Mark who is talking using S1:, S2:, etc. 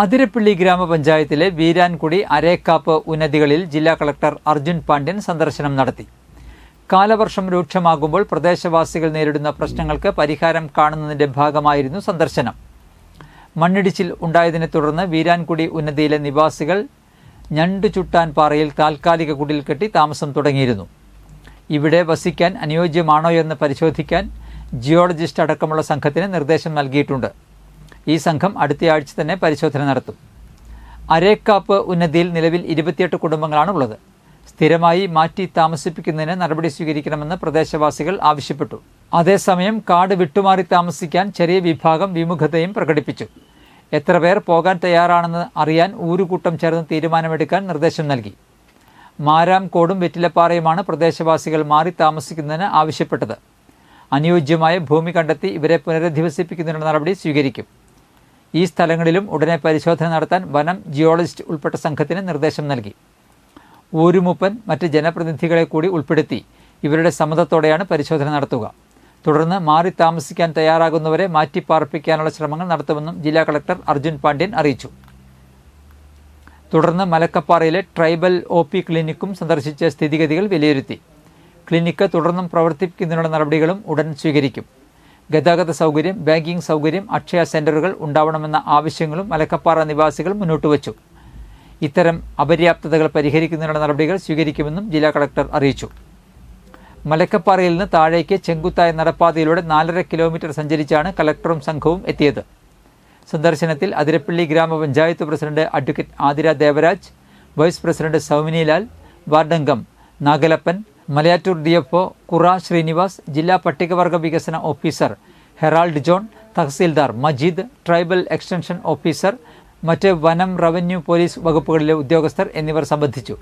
S1: അതിരപ്പള്ളി ഗ്രാമപഞ്ചായത്തിലെ വീരാൻകുടി അരേക്കാപ്പ് ഉന്നതികളിൽ ജില്ലാ കളക്ടർ അർജുൻ പാണ്ഡ്യൻ സന്ദർശനം നടത്തി. കാലവർഷം രൂക്ഷമാകുമ്പോൾ പ്രദേശവാസികൾ നേരിടുന്ന പ്രശ്നങ്ങൾക്ക് പരിഹാരം കാണുന്നതിന്റെ ഭാഗമായിരുന്നു സന്ദർശനം. മണ്ണിടിച്ചിൽ ഉണ്ടായതിനെ തുടർന്ന് വീരാൻകുടി ഉന്നതിയിലെ നിവാസികൾ ഞണ്ടു ചുട്ടാൻ പാറയിൽ താൽക്കാലിക കുടിൽ കെട്ടി താമസം തുടങ്ങിയിരുന്നു. ഇവിടെ വസിക്കാൻ അനുയോജ്യമാണോ എന്ന് പരിശോധിക്കാൻ ജിയോളജിസ്റ്റ് അടക്കമുള്ള സംഘത്തിന് നിർദ്ദേശം നൽകിയിട്ടുണ്ട്. ഈ സംഘം അടുത്തയാഴ്ച തന്നെ പരിശോധന നടത്തും. അരേക്കാപ്പ് ഉന്നതിയിൽ നിലവിൽ ഇരുപത്തിയെട്ട് കുടുംബങ്ങളാണ് ഉള്ളത് സ്ഥിരമായി മാറ്റി താമസിപ്പിക്കുന്നതിന് നടപടി സ്വീകരിക്കണമെന്ന് പ്രദേശവാസികൾ ആവശ്യപ്പെട്ടു. അതേസമയം കാട് വിട്ടുമാറി താമസിക്കാൻ ചെറിയ വിഭാഗം വിമുഖതയും പ്രകടിപ്പിച്ചു. എത്ര പേർ പോകാൻ തയ്യാറാണെന്ന് അറിയാൻ ഊരുകൂട്ടം ചേർന്ന് തീരുമാനമെടുക്കാൻ നിർദ്ദേശം നൽകി. മാരാംകോടും വെറ്റിലപ്പാറയുമാണ് പ്രദേശവാസികൾ മാറി താമസിക്കുന്നതിന് ആവശ്യപ്പെട്ടത്. അനുയോജ്യമായ ഭൂമി കണ്ടെത്തി ഇവരെ പുനരധിവസിപ്പിക്കുന്നതിനുള്ള നടപടി സ്വീകരിക്കും. ഈ സ്ഥലങ്ങളിലും ഉടനെ പരിശോധന നടത്താൻ വനം ജിയോളജിസ്റ്റ് ഉൾപ്പെട്ട സംഘത്തിന് നിർദ്ദേശം നൽകി. ഊരുമുപ്പൻ മറ്റ് ജനപ്രതിനിധികളെ കൂടി ഉൾപ്പെടുത്തി ഇവരുടെ സമ്മതത്തോടെയാണ് പരിശോധന നടത്തുക. തുടർന്ന് മാറി താമസിക്കാൻ തയ്യാറാകുന്നവരെ മാറ്റിപ്പാർപ്പിക്കാനുള്ള ശ്രമങ്ങൾ നടത്തുമെന്നും ജില്ലാ കളക്ടർ അർജുൻ പാണ്ഡ്യൻ അറിയിച്ചു. തുടർന്ന് മലക്കപ്പാറയിലെ ട്രൈബൽ ഒ പി ക്ലിനിക്കും സന്ദർശിച്ച സ്ഥിതിഗതികൾ വിലയിരുത്തി. ക്ലിനിക്ക് തുടർന്നും പ്രവർത്തിപ്പിക്കുന്നതിനുള്ള നടപടികളും ഉടൻ സ്വീകരിക്കും. ഗതാഗത സൗകര്യം ബാങ്കിംഗ് സൗകര്യം അക്ഷയ സെന്ററുകൾ ഉണ്ടാവണമെന്ന ആവശ്യങ്ങളും മലക്കപ്പാറ നിവാസികൾ മുന്നോട്ട് വച്ചു. ഇത്തരം അപര്യാപ്തതകൾ പരിഹരിക്കുന്നതിനുള്ള നടപടികൾ സ്വീകരിക്കുമെന്നും ജില്ലാ കളക്ടർ അറിയിച്ചു. മലക്കപ്പാറയിൽ നിന്ന് താഴേക്ക് ചെങ്കുത്തായ നടപ്പാതയിലൂടെ നാലര കിലോമീറ്റർ സഞ്ചരിച്ചാണ് കളക്ടറും സംഘവും എത്തിയത്. സന്ദർശനത്തിൽ Athirappilly grama panchayat president advocate Athira Devaraj vice president Sauminilal വാർഡംഗം Nagalappan Malayattoor D F O കുറ ശ്രീനിവാസ് ജില്ലാ പട്ടികവർഗ വികസന officer Harold John tahsildar Majeed tribal extension officer മറ്റ് വനം റവന്യൂ പോലീസ് വകുപ്പുകളിലെ ഉദ്യോഗസ്ഥർ എന്നിവർ സംബന്ധിച്ചു.